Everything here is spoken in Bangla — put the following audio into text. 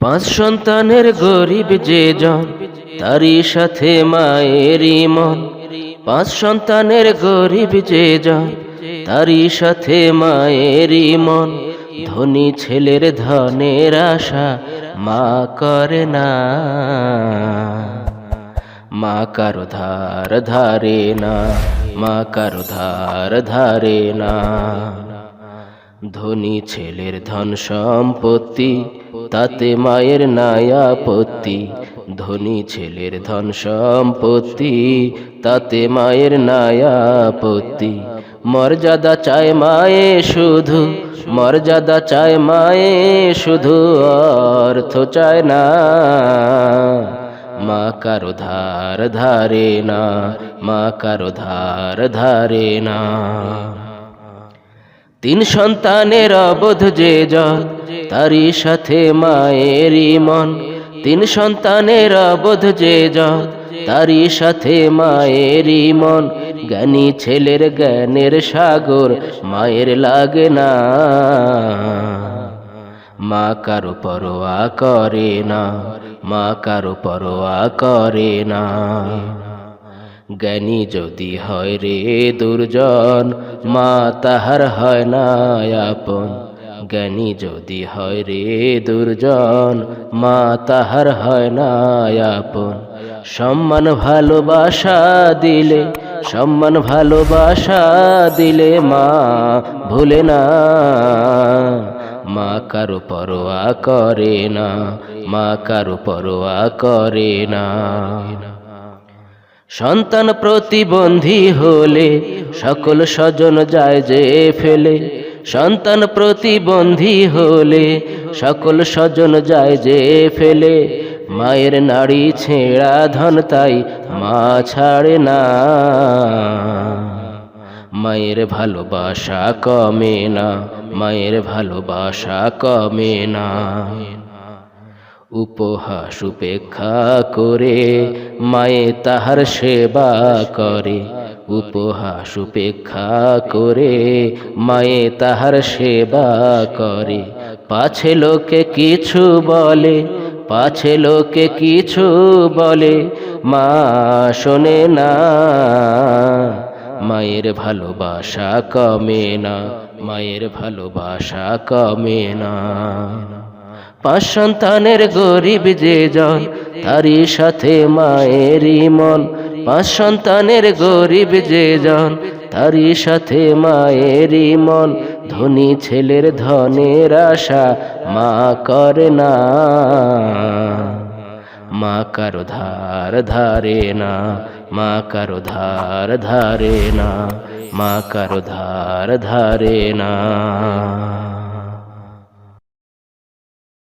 পাঁচ সন্তানের গরিব যে জন, তারই সাথে মায়েরই মন। পাঁচ সন্তানের গরিব যে জন, তারই সাথে মায়েরই মন। ধনী ছেলের ধনের আশা মা করে না। মা কারও ধার ধারে না। মা কারও ধার ধারে না। ধনী ছেলের ধন সম্পত্তি, তাতে মায়ের নায়াপত্তি ধনী ছেলের ধন সম্পত্তি, তাতে মায়ের নায়াপত্তি মর্যাদা চায় মায়ে শুধু, মর্যাদা চায় মায়ে শুধু, অর্থ চায় না। মা কারও ধার ধারে না, মা কারও ধার ধারে না। তিন সন্তানের অবোধ যে জন তারই সাথে মায়েরই মন। তিন সন্তানের অবোধ যে জন তারই সাথে মায়েরই মন। জ্ঞানী ছেলের জ্ঞানের সাগর মায়ের লাগে না। মা কারও পরোয়া করে না, মা কারও পরোয়া করে না। জ্ঞানী যদি হয় রে দুর্জন, মা তাহার হয় না আপন। জ্ঞানী যদি হয় রে দুর্জন, মা তাহার হয় না আপন। সম্মান ভালোবাসা দিলে, সম্মান ভালোবাসা দিলে মা ভুলে না। মা কারও পরোয়া করে না, মা কারও পরোয়া করে না। সন্তান প্রতিবন্ধী হলে সকল স্বজন যায় যে ফেলে। সন্তান প্রতিবন্ধী হলে সকল স্বজন যায় যে ফেলে। মায়ের নাড়ি ছেঁড়া ধন তাই মা ছাড়ে না। মায়ের ভালোবাসা কমে না মায়ের ভালোবাসা কমে না। উপহাস, উপেক্ষা করে মায়ে তাহার সেবা করে। উপহাস, উপেক্ষা করে মায়ে তাহার সেবা করে। পাছে লোকে কিছু বলে, পাছে লোকে কিছু বলে, মা শোনে না। মায়ের ভালোবাসা কমে না, মায়ের ভালোবাসা কমে না। পাঁচ সন্তানের গরিব যে জন, তারই সাথে মায়েরই মন। পাঁচ সন্তানের গরিব যে জন, তারই সাথে মায়েরই মন। ধনী ছেলের ধনের আশা মা করে না। মা কারও ধার ধারে না, মা কারও ধার ধারে না, মা কারও ধার ধারে না।